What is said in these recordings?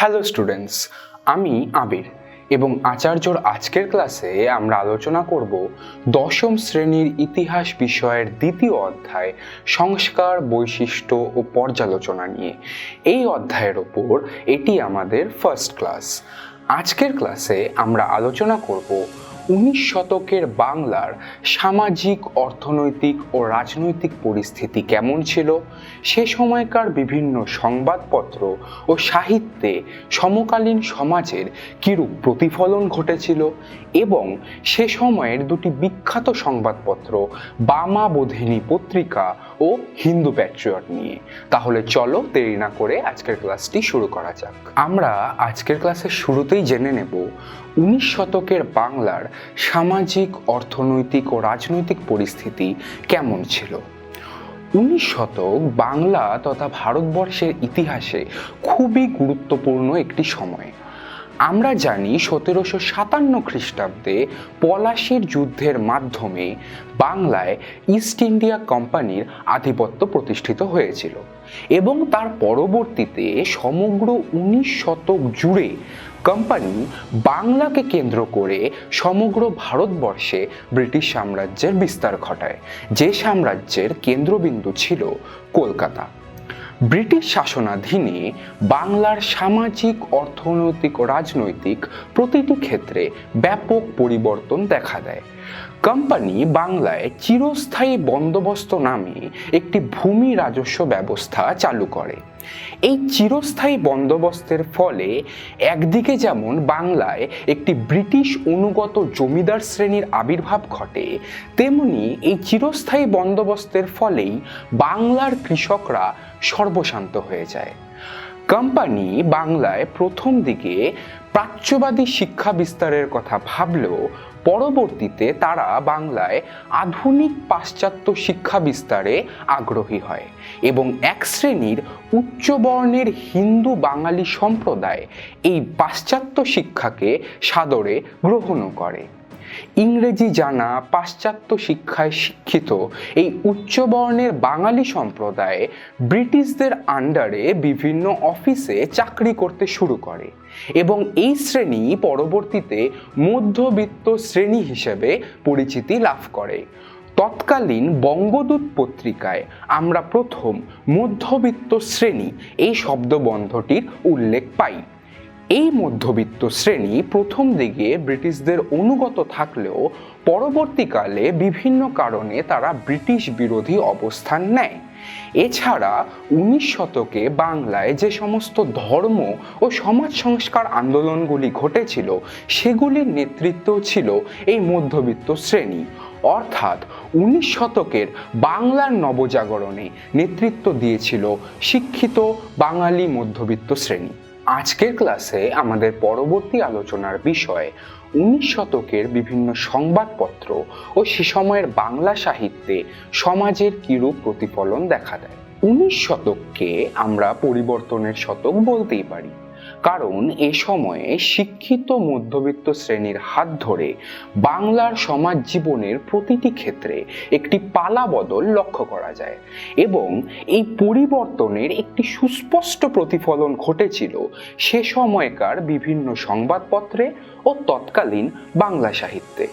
Hello students আমি আবির এবং আচার্যর আজকের ক্লাসে আমরা আলোচনা করব দশম শ্রেণির ইতিহাস বিষয়ের দ্বিতীয় অধ্যায়, সংস্কার, বৈশিষ্ট্য ও পর্যালোচনা নিয়ে। এই অধ্যায়ের ওপর এটি আমাদের ফার্স্ট ক্লাস আজকের ক্লাসে আমরা আলোচনা করব উনিশ শতকের বাংলার সামাজিক, অর্থনৈতিক ও রাজনৈতিক পরিস্থিতি কেমন ছিল? সে সময়কার বিভিন্ন সংবাদপত্র ও সাহিত্যে সমকালীন সমাজের কিরূপ প্রতিফলন ঘটেছিল? এবং সে সময়ের দুটি বিখ্যাত সংবাদপত্র বামা বোধিনী পত্রিকা ও হিন্দু প্যাট্রিয়ট নিয়ে। তাহলে চলো দেরি না করে আজকের ক্লাসটি শুরু করা যাক। আমরা আজকের ক্লাসের শুরুতেই জেনে নেব উনিশ শতকের বাংলার সামাজিক, অর্থনৈতিক ও রাজনৈতিক পরিস্থিতি কেমন ছিল? উনিশ শতক বাংলা তথা ভারতবর্ষের ইতিহাসে খুবই গুরুত্বপূর্ণ একটি সময়। আমরা জানি সতেরোশো সাতান্ন খ্রিস্টাব্দে পলাশির যুদ্ধের মাধ্যমে বাংলায় ইস্ট ইন্ডিয়া কোম্পানির আধিপত্য প্রতিষ্ঠিত হয়েছিল এবং তার পরবর্তীতে সমগ্র উনিশ শতক জুড়ে কোম্পানি বাংলাকে কেন্দ্র করে সমগ্র ভারতবর্ষে ব্রিটিশ সাম্রাজ্যের বিস্তার ঘটায়। যে সাম্রাজ্যের কেন্দ্রবিন্দু ছিল কলকাতা। ব্রিটিশ শাসনাধীনে বাংলার সামাজিক অর্থনৈতিক ও রাজনৈতিক প্রতিটি ক্ষেত্রে ব্যাপক পরিবর্তন দেখা দেয়। কোম্পানি বাংলায় চিরস্থায়ী বন্দোবস্ত নামে একটি ভূমি রাজস্ব ব্যবস্থা চালু করে। এই চিরস্থায়ী বন্দোবস্তের ফলে একদিকে যেমন বাংলায় একটি ব্রিটিশ অনুগত জমিদার শ্রেণির আবির্ভাব ঘটে, তেমনি এই চিরস্থায়ী বন্দোবস্তের ফলেই বাংলার কৃষকরা সর্বশান্ত হয়ে যায়। কোম্পানি বাংলায় প্রথম দিকে প্রাচ্যবাদী শিক্ষা বিস্তারের কথা ভাবলেও পরবর্তীতে তারা বাংলায় আধুনিক পাশ্চাত্য শিক্ষা বিস্তারে আগ্রহী হয় এবং এক শ্রেণির উচ্চবর্ণের হিন্দু বাঙালি সম্প্রদায় এই পাশ্চাত্য শিক্ষাকে সাদরে গ্রহণও করে। ইংরেজি জানা পাশ্চাত্য শিক্ষায় শিক্ষিত এই উচ্চবর্ণের বাঙালি সম্প্রদায় ব্রিটিশদের আন্ডারে বিভিন্ন অফিসে চাকরি করতে শুরু করে এবং এই শ্রেণি পরবর্তীতে মধ্যবিত্ত শ্রেণি হিসেবে পরিচিতি লাভ করে। তৎকালীন বঙ্গদূত পত্রিকায় আমরা প্রথম মধ্যবিত্ত শ্রেণি এই শব্দবন্ধটির উল্লেখ পাই। এই মধ্যবিত্ত শ্রেণি প্রথম দিকে ব্রিটিশদের অনুগত থাকলেও পরবর্তীকালে বিভিন্ন কারণে তারা ব্রিটিশ বিরোধী অবস্থান নেয়। এছাড়া উনিশ শতকে বাংলায় যে সমস্ত ধর্ম ও সমাজ সংস্কার আন্দোলনগুলি ঘটেছিল, সেগুলির নেতৃত্ব ছিল এই মধ্যবিত্ত শ্রেণি। অর্থাৎ উনিশ শতকের বাংলার নবজাগরণে নেতৃত্ব দিয়েছিল শিক্ষিত বাঙালি মধ্যবিত্ত শ্রেণি। আজকের ক্লাসে আমাদের পরবর্তী আলোচনার বিষয় উনিশ শতকের বিভিন্ন সংবাদপত্র ও সে সময়ের বাংলা সাহিত্যে সমাজের কিরূপ প্রতিফলন দেখা দেয়। উনিশ শতককে আমরা পরিবর্তনের শতক বলতেই পারি। কারণ এ সময়ে শিক্ষিত মধ্যবিত্ত শ্রেণির হাত ধরে বাংলার সমাজ জীবনের প্রতিটি ক্ষেত্রে একটি পালা বদল লক্ষ্য করা যায় এবং এই পরিবর্তনের একটি সুস্পষ্ট প্রতিফলন ঘটেছিল সে সময়কার বিভিন্ন সংবাদপত্রে ও তৎকালীন বাংলা সাহিত্যে।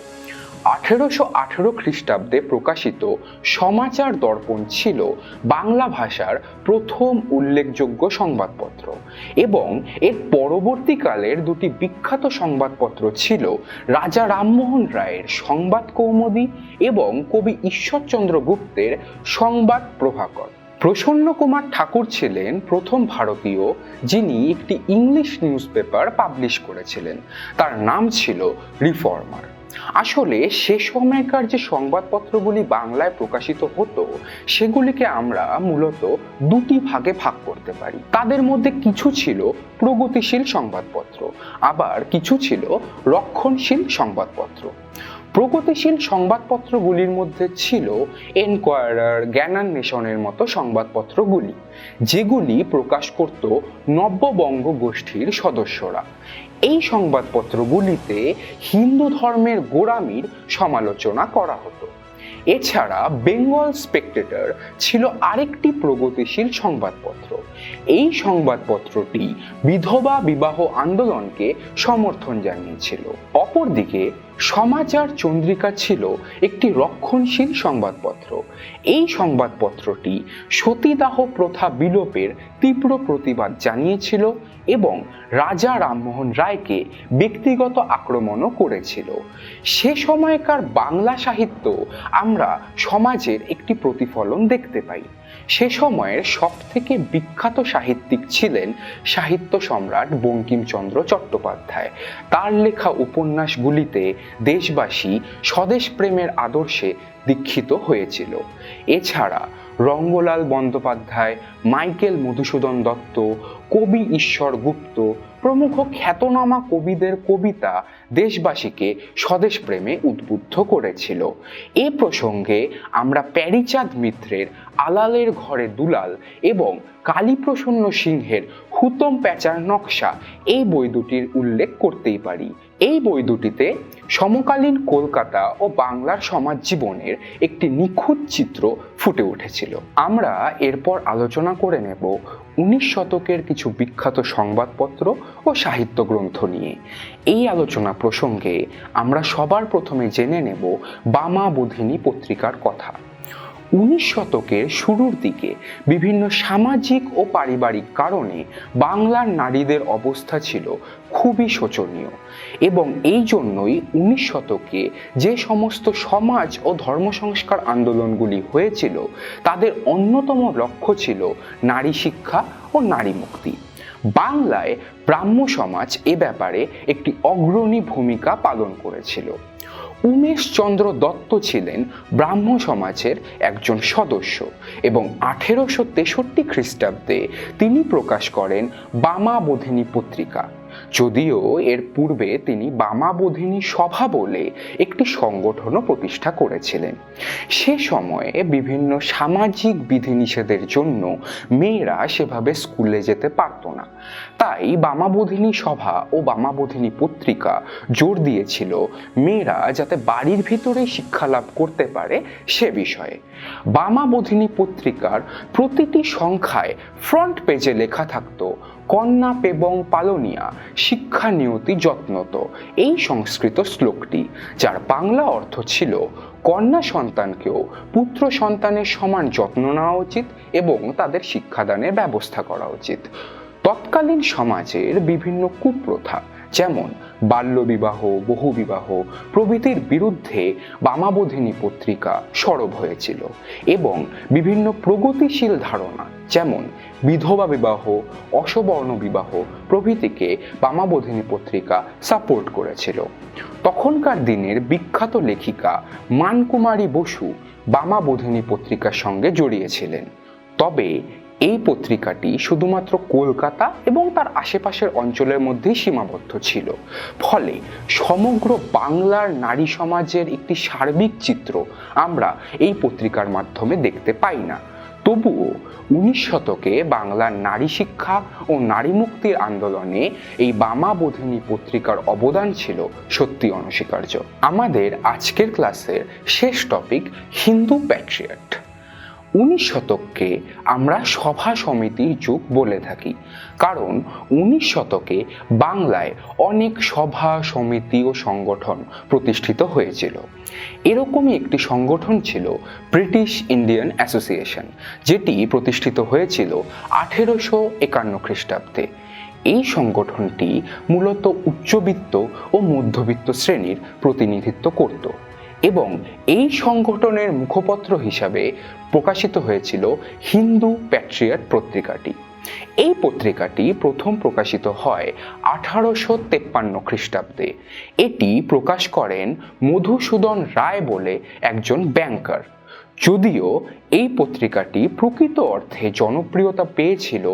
আঠেরোশো আঠেরো খ্রিস্টাব্দে প্রকাশিত সমাচার দর্পণ ছিল বাংলা ভাষার প্রথম উল্লেখযোগ্য সংবাদপত্র এবং এর পরবর্তীকালের দুটি বিখ্যাত সংবাদপত্র ছিল রাজা রামমোহন রায়ের সংবাদ কৌমুদী এবং কবি ঈশ্বরচন্দ্র গুপ্তের সংবাদ প্রভাকর। প্রসন্ন কুমার ঠাকুর ছিলেন প্রথম ভারতীয় যিনি একটি ইংলিশ নিউজ পেপার পাবলিশ করেছিলেন। তার নাম ছিল রিফর্মার। আসলে সে সময়কার যে সংবাদপত্রগুলি বাংলায় প্রকাশিত হতো, সেগুলিকে আমরা মূলত দুটি ভাগে ভাগ করতে পারি। তাদের মধ্যে কিছু ছিল প্রগতিশীল সংবাদপত্র, আবার কিছু ছিল রক্ষণশীল সংবাদপত্র। প্রগতিশীল সংবাদপত্রগুলির মধ্যে ছিল এনকোয়ারার জ্ঞানান্বেষণের মতো সংবাদপত্রগুলি, যেগুলি প্রকাশ করত নব্যবঙ্গ গোষ্ঠীর সদস্যরা। এই সংবাদপত্রগুলিতে হিন্দু ধর্মের গোড়ামির সমালোচনা করা হতো। এছাড়া বেঙ্গল স্পেকটেটর ছিল আরেকটি প্রগতিশীল সংবাদপত্র। এই সংবাদপত্রটি বিধবা বিবাহ আন্দোলনকে সমর্থন জানিয়েছিল। অপরদিকে সমাচার চন্দ্রিকা ছিল একটি রক্ষণশীল সংবাদপত্র। এই সংবাদপত্রটি সতীদাহ প্রথা বিলোপের তীব্র প্রতিবাদ জানিয়েছিল এবং রাজা রামমোহন রায়কে ব্যক্তিগত আক্রমণও করেছিল। সে সময়কার বাংলা সাহিত্য আমরা সমাজের একটি প্রতিফলন দেখতে পাই। সে সময়ের সব থেকে বিখ্যাত সাহিত্যিক ছিলেন সাহিত্য সম্রাট বঙ্কিমচন্দ্র চট্টোপাধ্যায়। তার লেখা উপন্যাসগুলিতে দেশবাসী স্বদেশ প্রেমের আদর্শে দীক্ষিত হয়েছিল। এছাড়া রঙ্গলাল বন্দ্যোপাধ্যায়, মাইকেল মধুসূদন দত্ত, কবি ঈশ্বর গুপ্ত, প্রমুখ খ্যাতনামা কবিদের কবিতা দেশবাসীকে স্বদেশ প্রেমে উদ্বুদ্ধ করেছিল। এ প্রসঙ্গে আমরা প্যারিচাঁদ মিত্রের আলালের ঘরে দুলাল এবং কালীপ্রসন্ন সিংহের হুতম প্যাচার নকশা এই বই দুটির উল্লেখ করতেই পারি। এই বই দুটিতে সমকালীন কলকাতা ও বাংলার সমাজ জীবনের একটি নিখুঁত চিত্র ফুটে উঠেছিল। আমরা এরপর আলোচনা করে নেব উনিশ শতকের কিছু বিখ্যাত সংবাদপত্র ও সাহিত্য গ্রন্থ নিয়ে। এই আলোচনা প্রসঙ্গে আমরা সবার প্রথমে জেনে নেব বামা বোধিনী পত্রিকার কথা। উনিশ শতকের শুরুর দিকে বিভিন্ন সামাজিক ও পারিবারিক কারণে বাংলার নারীদের অবস্থা ছিল খুবই শোচনীয় এবং এই জন্যই উনিশ শতকে যে সমস্ত সমাজ ও ধর্ম সংস্কার আন্দোলনগুলি হয়েছিল, তাদের অন্যতম লক্ষ্য ছিল নারী শিক্ষা ও নারী মুক্তি। বাংলায় ব্রাহ্ম সমাজ এ ব্যাপারে একটি অগ্রণী ভূমিকা পালন করেছিল। উমেশচন্দ্র দত্ত ছিলেন ব্রাহ্ম সমাজের একজন সদস্য এবং আঠেরোশো তেষট্টি খ্রিস্টাব্দে তিনি প্রকাশ করেন বামা বোধিনী পত্রিকা। যদিও এর পূর্বে তিনি বামাবোধিনী সভা বলে একটি সংগঠনও প্রতিষ্ঠা করেছিলেন। সে সময়ে বিভিন্ন সামাজিক বিধিনিষেধের জন্য মেয়েরা সেভাবে স্কুলে যেতে পারত না। তাই বামাবোধিনী সভা ও বামাবোধিনী পত্রিকা জোর দিয়েছিল মেয়েরা যাতে বাড়ির ভিতরে শিক্ষা লাভ করতে পারে সে বিষয়ে। বামাবোধিনী পত্রিকার প্রতিটি সংখ্যায় ফ্রন্ট পেজে লেখা থাকতো কন্যা পেবং পালনিয়া, শিক্ষা নিয়তি যত্নত। এই সংস্কৃত শ্লোকটি, যার বাংলা অর্থ ছিল, কন্যা সন্তানকেও পুত্র সন্তানের সমান যত্ন নেওয়া উচিত এবং তাদের শিক্ষাদানের ব্যবস্থা করা উচিত। তৎকালীন সমাজের বিভিন্ন কুপ্রথা যেমন বাল্যবিবাহ, বহুবিবাহ প্রভৃতির বিরুদ্ধে বামাবোধিনী পত্রিকা সরব হয়েছিল এবং বিভিন্ন প্রগতিশীল ধারণা যেমন বিধবা বিবাহ, অসবর্ণ বিবাহ প্রভৃতিকে বামাবোধিনী পত্রিকা সাপোর্ট করেছিল। তখনকার দিনের বিখ্যাত লেখিকা মানকুমারী বসু বামাবোধিনী পত্রিকার সঙ্গে জড়িয়েছিলেন। তবে এই পত্রিকাটি শুধুমাত্র কলকাতা এবং তার আশেপাশের অঞ্চলের মধ্যেই সীমাবদ্ধ ছিল। ফলে সমগ্র বাংলার নারী সমাজের একটি সার্বিক চিত্র আমরা এই পত্রিকার মাধ্যমে দেখতে পাই না। তবুও উনিশ শতকে বাংলার নারী শিক্ষা ও নারী মুক্তির আন্দোলনে এই বামাবোধিনী পত্রিকার অবদান ছিল সত্যি অনস্বীকার্য। আমাদের আজকের ক্লাসের শেষ টপিক হিন্দু প্যাট্রিয়ট উনিশ শতককে আমরা সভা সমিতির যুগ বলে থাকি। কারণ উনিশ শতকে বাংলায় অনেক সভা সমিতি ও সংগঠন প্রতিষ্ঠিত হয়েছিল। এরকমই একটি সংগঠন ছিল ব্রিটিশ ইন্ডিয়ান অ্যাসোসিয়েশন, যেটি প্রতিষ্ঠিত হয়েছিল আঠেরোশো একান্ন খ্রিস্টাব্দে। এই সংগঠনটি মূলত উচ্চবিত্ত ও মধ্যবিত্ত শ্রেণির প্রতিনিধিত্ব করত। এবং এই সংগঠনের মুখপত্র হিসাবে প্রকাশিত হয়েছিল হিন্দু প্যাট্রিয়ট পত্রিকাটি। এই পত্রিকাটি প্রথম প্রকাশিত হয় আঠারোশো তেপ্পান্ন খ্রিস্টাব্দে। এটি প্রকাশ করেন মধুসূদন রায় বলে একজন ব্যাংকার। যদিও এই পত্রিকাটি প্রকৃত অর্থে জনপ্রিয়তা পেয়েছিল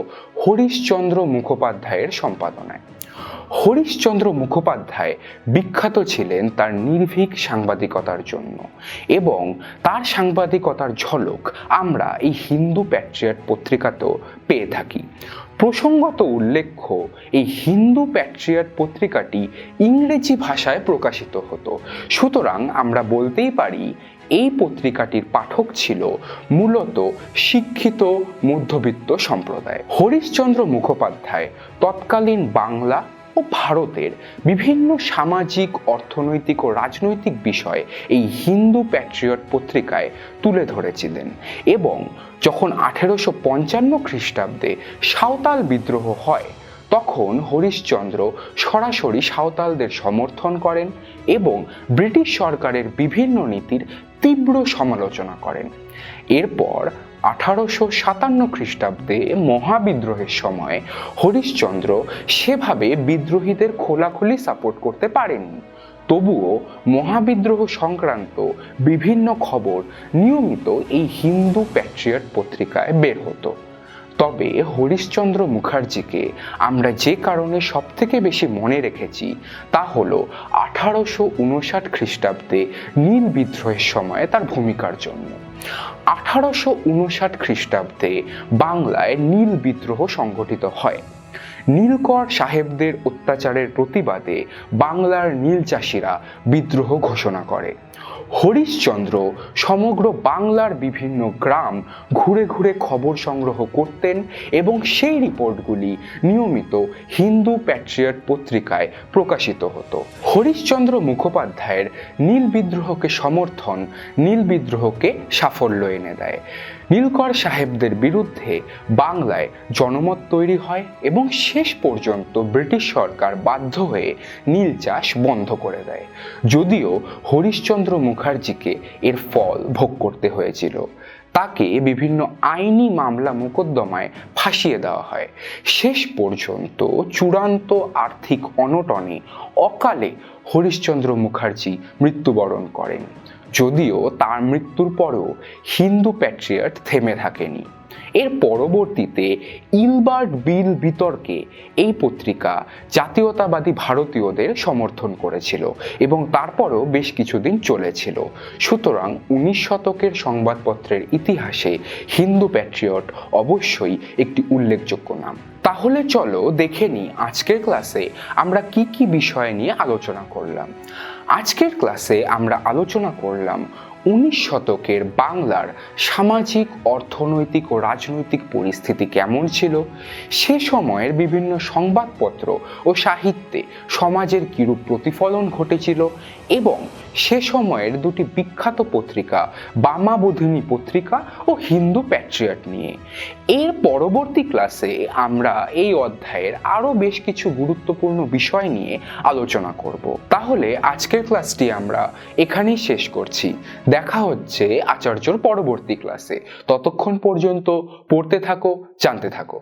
হরিশচন্দ্র মুখোপাধ্যায়ের সম্পাদনায়। হরিশচন্দ্র মুখোপাধ্যায় বিখ্যাত ছিলেন তার নির্ভীক সাংবাদিকতার জন্য এবং তার সাংবাদিকতার ঝলক আমরা এই হিন্দু প্যাট্রিয়ট পত্রিকাতেও পেয়ে থাকি। প্রসঙ্গত উল্লেখ্য, এই হিন্দু প্যাট্রিয়ট পত্রিকাটি ইংরেজি ভাষায় প্রকাশিত হতো। সুতরাং আমরা বলতেই পারি, এই পত্রিকাটির পাঠক ছিল মূলত শিক্ষিত মধ্যবিত্ত সম্প্রদায়। হরিশচন্দ্র মুখোপাধ্যায় তৎকালীন বাংলা ভারতের বিভিন্ন সামাজিক, অর্থনৈতিক ও রাজনৈতিক বিষয় এই হিন্দু প্যাট্রিয়ট পত্রিকায় তুলে ধরেছিলেন এবং যখন আঠেরোশো পঞ্চান্ন খ্রিস্টাব্দে সাঁওতাল বিদ্রোহ হয়, তখন হরিশচন্দ্র সরাসরি সাঁওতালদের সমর্থন করেন এবং ব্রিটিশ সরকারের বিভিন্ন নীতির তীব্র সমালোচনা করেন। এরপর আঠারোশো সাতান্ন খ্রিস্টাব্দে মহাবিদ্রোহের সময় হরিশ্চন্দ্র সেভাবে বিদ্রোহীদের খোলাখুলি সাপোর্ট করতে পারেননি তবুও মহাবিদ্রোহ সংক্রান্ত বিভিন্ন খবর নিয়মিত এই হিন্দু প্যাট্রিয়ট পত্রিকায় বের হতো। তবে হরিশ্চন্দ্র মুখার্জিকে আমরা যে কারণে সবথেকে বেশি মনে রেখেছি তা হলো আঠারোশো উনষাট খ্রিস্টাব্দে নীল বিদ্রোহের সময় তার ভূমিকার জন্য। আঠারোশো উনষাট খ্রিস্টাব্দে বাংলায় নীল বিদ্রোহ সংঘটিত হয়। নীলকর সাহেবদের অত্যাচারের প্রতিবাদে বাংলার নীল চাষিরা বিদ্রোহ ঘোষণা করে। হরিশচন্দ্র সমগ্র বাংলার বিভিন্ন গ্রাম ঘুরে ঘুরে খবর সংগ্রহ করতেন এবং সেই রিপোর্টগুলি নিয়মিত হিন্দু প্যাট্রিয়ট পত্রিকায় প্রকাশিত হতো। হরিশচন্দ্র মুখোপাধ্যায়ের নীল বিদ্রোহকে সমর্থন, নীল বিদ্রোহকে সাফল্য এনে দেয়। নীলকর সাহেবদের বিরুদ্ধে বাংলায় জনমত তৈরি হয় এবং শেষ পর্যন্ত ব্রিটিশ সরকার বাধ্য হয়ে নীল চাষ বন্ধ করে দেয়। যদিও হরিশচন্দ্র মুখার্জিকে এর ফল ভোগ করতে হয়েছিল। তাকে বিভিন্ন আইনি মামলা মোকদ্দমায় ফাঁসিয়ে দেওয়া হয়। শেষ পর্যন্ত চূড়ান্ত আর্থিক অনটনে অকালে হরিশ্চন্দ্র মুখার্জি মৃত্যুবরণ করেন। যদিও তার মৃত্যুর পরেও হিন্দু প্যাট্রিয়ট থেমে থাকেনি। এর পরবর্তীতে ইলবার্ট বিল বিতর্কে এই পত্রিকা জাতীয়তাবাদী ভারতীয়দের সমর্থন করেছিল এবং তারপরও বেশ কিছুদিন চলেছিল। সুতরাং উনিশ শতকের সংবাদপত্রের ইতিহাসে হিন্দু প্যাট্রিয়ট অবশ্যই একটি উল্লেখযোগ্য নাম। তাহলে চলো দেখে নিই আজকের ক্লাসে আমরা কি কি বিষয় নিয়ে আলোচনা করলাম। আজকের ক্লাসে আমরা আলোচনা করলাম উনিশ শতকের বাংলার সামাজিক, অর্থনৈতিক ও রাজনৈতিক পরিস্থিতি কেমন ছিল? সে সময়ের বিভিন্ন সংবাদপত্র ও সাহিত্যে সমাজের কিরূপ প্রতিফলন ঘটেছিল? এবং সে সময়ের দুটি বিখ্যাত পত্রিকা বামাবোধিনী পত্রিকা ও হিন্দু প্যাট্রিয়ট নিয়ে। এর পরবর্তী ক্লাসে আমরা এই অধ্যায়ের আরও বেশ কিছু গুরুত্বপূর্ণ বিষয় নিয়ে আলোচনা করব। তাহলে আজকের ক্লাসটি আমরা এখানেই শেষ করছি। দেখা হচ্ছে আচার্যর পরবর্তী ক্লাসে ততক্ষণ পর্যন্ত পড়তে থাকো জানতে থাকো।